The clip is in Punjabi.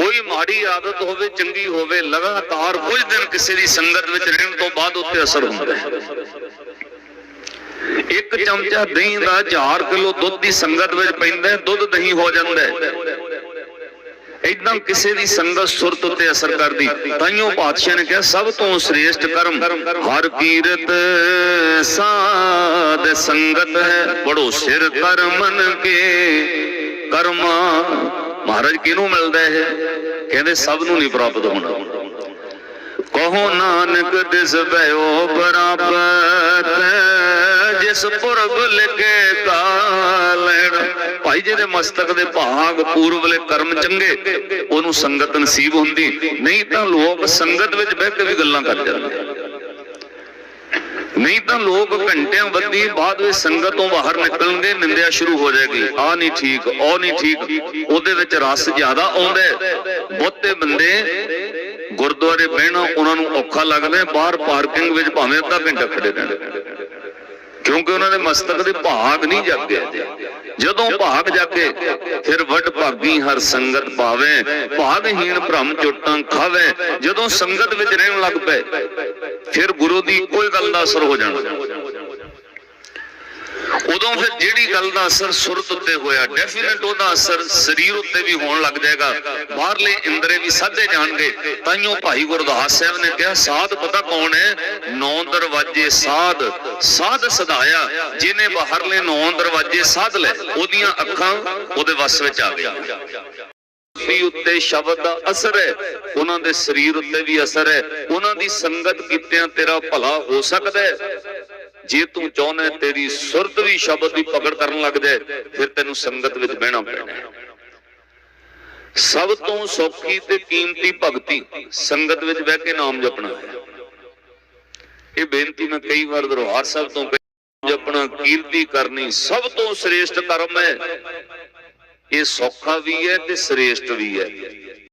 ਕੋਈ ਮਾੜੀ ਆਦਤ ਹੋਵੇ, ਚੰਗੀ ਹੋਵੇ, ਲਗਾਤਾਰ ਕੁਝ ਦਿਨ ਕਿਸੇ ਦੀ ਸੰਗਤ ਵਿੱਚ ਰਹਿਣ ਤੋਂ ਬਾਅਦ ਉੱਤੇ ਅਸਰ ਹੁੰਦਾ ਹੈ। ਇੱਕ ਚਮਚਾ ਦਹੀਂ ਦਾ 1000 ਕਿਲੋ ਦੁੱਧ ਦੀ ਸੰਗਤ ਵਿੱਚ ਪੈਂਦਾ ਦੁੱਧ ਦਹੀਂ ਹੋ ਜਾਂਦਾ ਹੈ। ਇਦਾਂ ਕਿਸੇ ਦੀ ਸੰਗਤ ਸੁਰਤ ਉੱਤੇ ਅਸਰ ਕਰਦੀ। ਤਾਈਓ ਪਾਤਸ਼ਾਹ ਨੇ ਕਿਹਾ, ਸਭ ਤੋਂ ਸ੍ਰੇਸ਼ਟ ਕਰਮ ਹਰ ਕੀਰਤ ਸਾਧ ਸੰਗਤ ਹੈ। ਬੜੋ ਸਿਰ ਕਰਮਨ ਕੇ ਕਰਮਾ ਮਹਾਰਾਜ ਕਿਹਨੂੰ ਮਿਲਦਾ ਹੈ ਕਹਿੰਦੇ ਸਭ ਨੂੰ ਨਹੀਂ ਪ੍ਰਾਪਤ ਹੋਣਾ। ਕਹੋ ਨਾਨਕ ਦਿਸ ਭਇਓ ਬਰਾਬਰ, ਜਿਸ ਪੁਰਬ ਲਿਖੇ ਕਾਲਣ ਭਾਈ ਜਿਹਦੇ ਮਸਤਕ ਦੇ ਭਾਗ ਪੂਰਬਲੇ ਕਰਮ ਚੰਗੇ, ਉਹਨੂੰ ਸੰਗਤ ਨਸੀਬ ਹੁੰਦੀ। ਨਹੀਂ ਤਾਂ ਲੋਕ ਸੰਗਤ ਵਿੱਚ ਬਹਿ ਕੇ ਵੀ ਗੱਲਾਂ ਕਰ ਜਾਂਦੇ। ਨਹੀਂ ਤਾਂ ਲੋਕ ਘੰਟਿਆਂ ਬੱਧੀ ਬਾਅਦ ਵਿੱਚ ਸੰਗਤ ਤੋਂ ਬਾਹਰ ਨਿਕਲਣਗੇ ਨਿੰਦਿਆ ਸ਼ੁਰੂ ਹੋ ਜਾਏਗੀ। ਆ ਨਹੀਂ ਠੀਕ, ਉਹ ਨਹੀਂ ਠੀਕ। ਉਹਦੇ ਵਿੱਚ ਰਸ ਜ਼ਿਆਦਾ ਆਉਂਦਾ ਬਹੁਤੇ ਬੰਦੇ ਗੁਰਦੁਆਰੇ ਬਹਿਣਾ ਉਹਨਾਂ ਨੂੰ ਔਖਾ ਲੱਗਦਾ ਬਾਹਰ ਪਾਰਕਿੰਗ ਵਿੱਚ ਭਾਵੇਂ ਅੱਧਾ ਘੰਟਾ ਖੜੇ ਰਹਿਣ। ਕਿਉਂਕਿ ਉਹਨਾਂ ਦੇ ਮਸਤਕ ਦੇ ਭਾਗ ਨਹੀਂ ਜਾਗੇ। ਜਦੋਂ ਭਾਗ ਜਾਗੇ, ਫਿਰ ਵੱਡ ਭਾਗੀ ਹਰ ਸੰਗਤ ਪਾਵੇ ਭਾਗਹੀਣ ਭ੍ਰਮ ਚੁੱਟਾਂ ਖਾਵੇ। ਜਦੋਂ ਸੰਗਤ ਵਿੱਚ ਰਹਿਣ ਲੱਗ ਪਏ ਫਿਰ ਗੁਰੂ ਦੀ ਕੋਈ ਗੱਲ ਦਾ ਅਸਰ ਹੋ ਜਾਣਾ। ਉਦੋਂ ਫਿਰ ਜਿਹੜੀ ਗੱਲ ਦਾ ਅਸਰ ਸੁਰਤ ਉੱਤੇ ਹੋਇਆ ਡੈਫੀਨਿਟ ਉਹਦਾ ਅਸਰ ਸਰੀਰ ਉੱਤੇ ਵੀ ਹੋਣ ਲੱਗ ਜਾਏਗਾ। ਬਾਹਰਲੇ ਇੰਦਰੇ ਵੀ ਸਾਧੇ ਜਾਣਗੇ। ਤਾਈਓ ਭਾਈ ਗੁਰਦਾਸ ਸਾਹਿਬ ਨੇ ਕਿਹਾ, ਸਾਧ ਪਤਾ ਕੌਣ ਹੈ? ਨੌ ਦਰਵਾਜੇ ਸਾਧ। ਸਾਧ ਸਦਾਇਆ, ਜਿਹਨੇ ਬਾਹਰਲੇ ਨੌ ਦਰਵਾਜੇ ਸਾਧ ਲੈ ਉਹਦੀਆਂ ਅੱਖਾਂ ਉਹਦੇ ਵੱਸ ਵਿੱਚ ਆ ਗਈਆਂ। ਵੀ ਉੱਤੇ ਸ਼ਬਦ ਦਾ ਅਸਰ ਹੈ ਉਹਨਾਂ ਦੇ ਸਰੀਰ ਉੱਤੇ ਵੀ ਅਸਰ ਹੈ ਉਹਨਾਂ ਦੀ ਸੰਗਤ ਕੀਤਿਆਂ ਤੇਰਾ ਭਲਾ ਹੋ ਸਕਦਾ ਹੈ? ਜੇ ਤੂੰ ਚਾਹੁੰਦਾ ਤੇਰੀ ਸੁਰਤ ਵੀ ਸ਼ਬਦ ਦੀ ਪਕੜ ਕਰਨ ਲੱਗ ਜਾਏ ਫਿਰ ਤੈਨੂੰ ਸੰਗਤ ਵਿੱਚ ਬਹਿਣਾ ਪੈਣਾ ਸਭ ਤੋਂ ਸੌਖੀ ਤੇ ਕੀਮਤੀ ਭਗਤੀ ਸੰਗਤ ਵਿੱਚ ਬਹਿ ਕੇ ਨਾਮ ਜਪਣਾ ਹੈ। ਇਹ ਬੇਨਤੀ ਮੈਂ ਕਈ ਵਾਰ ਦਰਬਾਰ ਸਾਹਿਬ ਤੋਂ ਕਹੀ, ਜਪਣਾ ਕੀਰਤੀ ਕਰਨੀ ਸਭ ਤੋਂ ਸ੍ਰੇਸ਼ਟ ਕਰਮ ਹੈ। ਇਹ ਸੌਖਾ ਵੀ ਹੈ ਤੇ ਸ੍ਰੇਸ਼ਟ ਵੀ ਹੈ।